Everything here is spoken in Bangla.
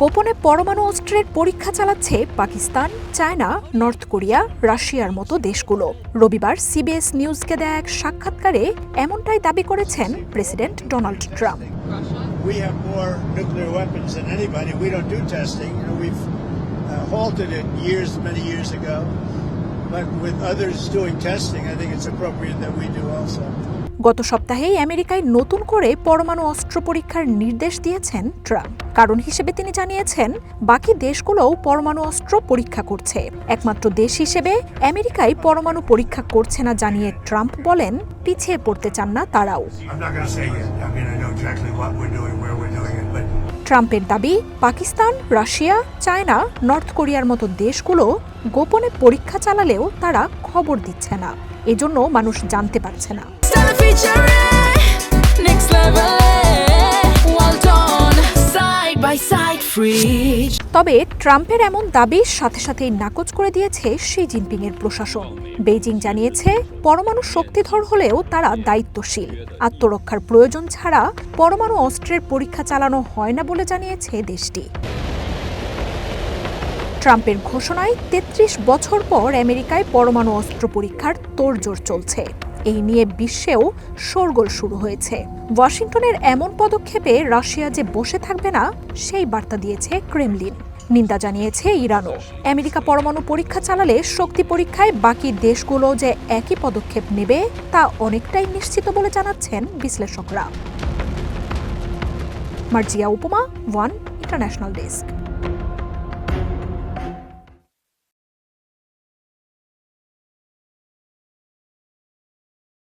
গোপনে পরমাণু অস্ত্রের পরীক্ষা চালাচ্ছে পাকিস্তান চায়না নর্থ কোরিয়া রাশিয়ার মতো দেশগুলো রবিবার সিবিএস নিউজকে দেয়া এক সাক্ষাৎকারে এমনটাই দাবি করেছেন president Donald Trump We have more nuclear weapons than anybody. We don't do testing. You know, we've uh, halted it years, many years ago. But with others doing testing, I think it's appropriate that we do also. গত সপ্তাহেই আমেরিকায় নতুন করে পরমাণু অস্ত্র পরীক্ষার নির্দেশ দিয়েছেন ট্রাম্প। কারণ হিসেবে তিনি জানিয়েছেন বাকি দেশগুলোও পরমাণু অস্ত্র পরীক্ষা করছে। একমাত্র দেশ হিসেবে আমেরিকায় পরমাণু পরীক্ষা করছে না জানিয়ে ট্রাম্প বলেন পিছিয়ে পড়তে চান না তারাও। ট্রাম্পের দাবি পাকিস্তান রাশিয়া চায়না নর্থ কোরিয়ার মতো দেশগুলো গোপনে পরীক্ষা চালালেও তারা খবর দিচ্ছে না। এজন্য মানুষ জানতে পারছে না। তবে ট্রাম্পের এমন দাবির সাথে সাথেই নাকচ করে দিয়েছে শি জিনপিং এর প্রশাসন। বেইজিং জানিয়েছে, পরমাণু শক্তিধর হলেও তারা দায়িত্বশীল। আত্মরক্ষার প্রয়োজন ছাড়া পরমাণু অস্ত্রের পরীক্ষা চালানো হয় না বলে জানিয়েছে দেশটি। ট্রাম্পের ঘোষণায় তেত্রিশ বছর পর আমেরিকায় পরমাণু অস্ত্র পরীক্ষার তোড়জোড় চলছে। এই নিয়ে বিশ্বেও শোরগোল শুরু হয়েছে। ওয়াশিংটনের এমন পদক্ষেপে রাশিয়া যে বসে থাকবে না, সেই বার্তা দিয়েছে ক্রেমলিন। নিন্দা জানিয়েছে ইরানও। আমেরিকা পরমাণু পরীক্ষা চালালে শক্তি পরীক্ষায় বাকি দেশগুলো যে একই পদক্ষেপ নেবে, তা অনেকটাই নিশ্চিত বলে জানাচ্ছেন বিশ্লেষকরা। মার্জিয়া উপমা, ওয়ান ইন্টারন্যাশনাল ডেস্ক।